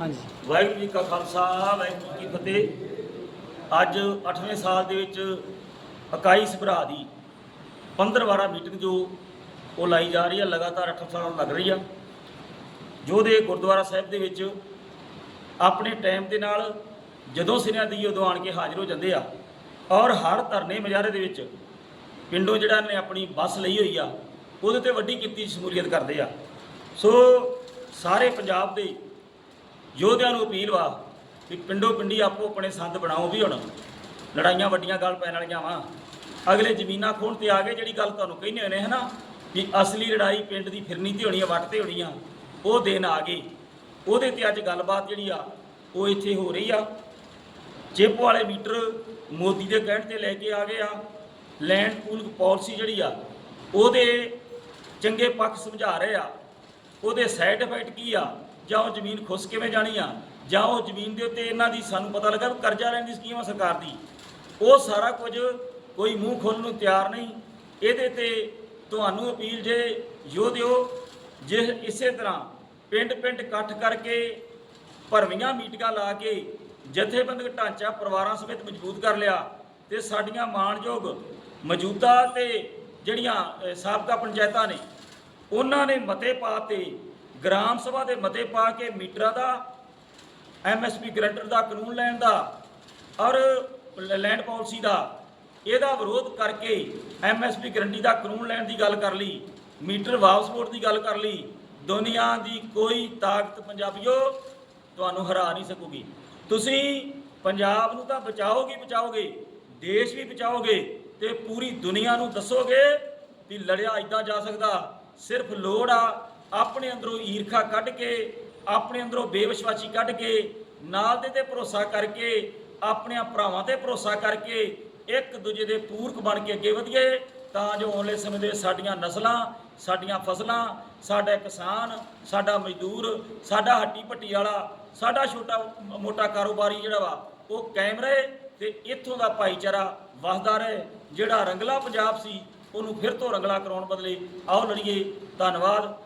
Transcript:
ਹਾਂਜੀ। ਵਾਹਿਗੁਰੂ ਜੀ ਕਾ ਖਾਲਸਾ, ਵਾਹਿਗੁਰੂ ਜੀ ਕੀ ਫਤਿਹ। ਅੱਜ 8ਵੇਂ ਸਾਲ ਦੇ ਵਿੱਚ ਇਕਾਈ ਸਭਰਾ ਦੀ 15 ਵਾਰਾ ਮੀਟਿੰਗ ਜੋ ਉਹ ਲਾਈ ਜਾ ਰਹੀ ਹੈ ਲਗਾਤਾਰ 8 ਸਾਲਾਂ ਲੱਗ ਰਹੀ ਆ। ਜੋ ਦੇ ਗੁਰਦੁਆਰਾ ਸਾਹਿਬ ਦੇ ਵਿੱਚ ਆਪਣੇ ਟਾਈਮ ਦੇ ਨਾਲ ਜਦੋਂ ਸਿਨਿਆਂ ਦੀ ਉਦੋਂ ਆਣ ਕੇ ਹਾਜ਼ਰ ਹੋ ਜਾਂਦੇ ਆ ਔਰ ਹਰ ਧਰਨੇ ਮੁਜ਼ਾਹਰੇ ਦੇ ਵਿੱਚ ਪਿੰਡੋਂ ਜਿਹੜਾ ਨੇ ਆਪਣੀ ਬੱਸ ਲਈ ਹੋਈ ਆ, ਉਹਦੇ ਤੇ ਵੱਡੀ ਕੀਤੀ ਸ਼ਮੂਲੀਅਤ ਕਰਦੇ ਆ। ਸੋ ਸਾਰੇ ਪੰਜਾਬ ਦੇ ਯੋਧਿਆਂ ਨੂੰ ਅਪੀਲ ਵਾ ਵੀ ਪਿੰਡੋ ਪਿੰਡੀ ਆਪੋ ਆਪਣੇ ਸੰਦ ਬਣਾਓ ਵੀ ਹੁਣ। ਲੜਾਈਆਂ ਵੱਡੀਆਂ ਗੱਲ ਪੈਣ ਵਾਲੀਆਂ ਵਾ। ਅਗਲੇ ਜ਼ਮੀਨਾਂ ਖੋਣ ਤੇ ਆ ਗਏ, ਜਿਹੜੀ ਗੱਲ ਤੁਹਾਨੂੰ ਕਹਿੰਦੇ ਹੋਏ ਨੇ ਹਨਾ, ਵੀ ਅਸਲੀ ਲੜਾਈ ਪਿੰਡ ਦੀ ਫਿਰਨੀ ਤੇ ਹੋਣੀ ਆ, ਵੱਟ ਤੇ ਹੋਣੀ ਆ, ਉਹ ਦਿਨ ਆ ਗਏ। ਉਹਦੇ ਤੇ ਅੱਜ ਗੱਲਬਾਤ ਜਿਹੜੀ ਆ, ਉਹ ਇੱਥੇ ਹੋ ਰਹੀ ਆ। ਚਿੱਪ ਵਾਲੇ ਮੀਟਰ ਮੋਦੀ ਦੇ ਕਹਿਣ ਤੇ ਲੈ ਕੇ ਆ ਗਏ ਆ। ਲੈਂਡ ਪੂਲਿੰਗ ਪਾਲਿਸੀ ਜਿਹੜੀ ਆ, ਉਹਦੇ ਚੰਗੇ ਪੱਖ ਸਮਝਾ ਰਹੇ ਆ। ਉਹਦੇ ਸਾਈਡ ਇਫੈਕਟ ਕੀ ਆ? ਜਾਂ ਉਹ ਜ਼ਮੀਨ ਖੁੱਸ ਕਿਵੇਂ ਜਾਣੀ ਆ? ਜਾਂ ਉਹ ਜ਼ਮੀਨ ਦੇ ਉੱਤੇ ਇਹਨਾਂ ਦੀ ਸਾਨੂੰ ਪਤਾ ਲੱਗਾ ਵੀ ਕਰਜ਼ਾ ਲੈਣ ਦੀ ਸਕੀਮ ਆ ਸਰਕਾਰ ਦੀ। ਉਹ ਸਾਰਾ ਕੁਝ ਕੋਈ ਮੂੰਹ ਖੋਲ੍ਹਣ ਨੂੰ ਤਿਆਰ ਨਹੀਂ। ਇਹਦੇ ਤੇ ਤੁਹਾਨੂੰ ਅਪੀਲ ਜੇ ਯੋਧਿਓ ਜੇ ਇਸੇ ਤਰ੍ਹਾਂ ਪਿੰਡ ਪਿੰਡ ਇਕੱਠ ਕਰਕੇ ਭਰਵੀਆਂ ਮੀਟਿੰਗਾਂ ਲਾ ਕੇ ਜਥੇਬੰਦਕ ਢਾਂਚਾ ਪਰਿਵਾਰਾਂ ਸਮੇਤ ਮਜ਼ਬੂਤ ਕਰ ਲਿਆ ਤੇ ਸਾਡੀਆਂ ਮਾਣਯੋਗ ਮੌਜੂਦਾ ਤੇ ਜਿਹੜੀਆਂ ਸਾਬਕਾ ਪੰਚਾਇਤਾਂ ਨੇ, ਉਹਨਾਂ ਨੇ ਮਤੇ ਪਾਤੇ ਗ੍ਰਾਮ ਸਭਾ ਦੇ ਮਤੇ ਪਾ ਕੇ ਮੀਟਰਾਂ ਦਾ ਐਮਐਸਪੀ ਗਰੰਟਰ ਦਾ, ਕਾਨੂੰਨ ਲੈਣ ਦਾ ਔਰ ਲੈਂਡ ਪਾਲਿਸੀ ਦਾ, ਇਹਦਾ ਵਿਰੋਧ ਕਰਕੇ ਐਮਐਸਪੀ ਗਰੰਟੀ ਦਾ ਕਾਨੂੰਨ ਲੈਣ ਦੀ ਗੱਲ ਕਰ ਲਈ, ਮੀਟਰ ਵਾਪਸ ਪੋਰਟ ਦੀ ਗੱਲ ਕਰ ਲਈ, ਦੁਨੀਆ ਦੀ ਕੋਈ ਤਾਕਤ ਪੰਜਾਬੀਓ ਤੁਹਾਨੂੰ ਹਰਾ ਨਹੀਂ ਸਕੂਗੀ। ਤੁਸੀਂ ਪੰਜਾਬ ਨੂੰ ਤਾਂ ਬਚਾਓਗੇ ਬਚਾਓਗੇ, ਦੇਸ਼ ਵੀ ਬਚਾਓਗੇ ਤੇ ਪੂਰੀ ਦੁਨੀਆ ਨੂੰ ਦੱਸੋਗੇ ਵੀ ਲੜਿਆ ਇਦਾਂ ਜਾ ਸਕਦਾ, ਸਿਰਫ ਲੋੜ ਆ ਆਪਣੇ ਅੰਦਰੋਂ ਈਰਖਾ ਕੱਢ ਕੇ, ਆਪਣੇ ਅੰਦਰੋਂ ਬੇਵਿਸ਼ਵਾਸੀ ਕੱਢ ਕੇ, ਨਾਲ ਦੇ ਤੇ ਭਰੋਸਾ ਕਰਕੇ ਆਪਣੇ ਭਰਾਵਾਂ ਤੇ ਭਰੋਸਾ ਕਰਕੇ, ਇੱਕ ਦੂਜੇ ਦੇ ਪੂਰਕ ਬਣ ਕੇ ਅੱਗੇ ਵਧੀਏ, ਤਾਂ ਜੋ ਆਉਣ ਵਾਲੇ ਸਮੇਂ ਦੇ ਸਾਡੀਆਂ ਨਸਲਾਂ, ਸਾਡੀਆਂ ਫਸਲਾਂ, ਸਾਡਾ ਕਿਸਾਨ, ਸਾਡਾ ਮਜ਼ਦੂਰ, ਸਾਡਾ ਹੱਟੀ ਭੱਟੀ ਵਾਲਾ, ਸਾਡਾ ਛੋਟਾ ਮੋਟਾ ਕਾਰੋਬਾਰੀ ਜਿਹੜਾ ਵਾ, ਉਹ ਕਾਇਮ ਰਹੇ ਤੇ ਇੱਥੋਂ ਦਾ ਭਾਈਚਾਰਾ ਵਸਦਾ ਰਹੇ। ਜਿਹੜਾ ਰੰਗਲਾ ਪੰਜਾਬ ਸੀ, ਉਹਨੂੰ ਫਿਰ ਤੋਂ ਰੰਗਲਾ ਕਰਾਉਣ ਬਦਲੇ ਆਓ ਲੜੀਏ। ਧੰਨਵਾਦ।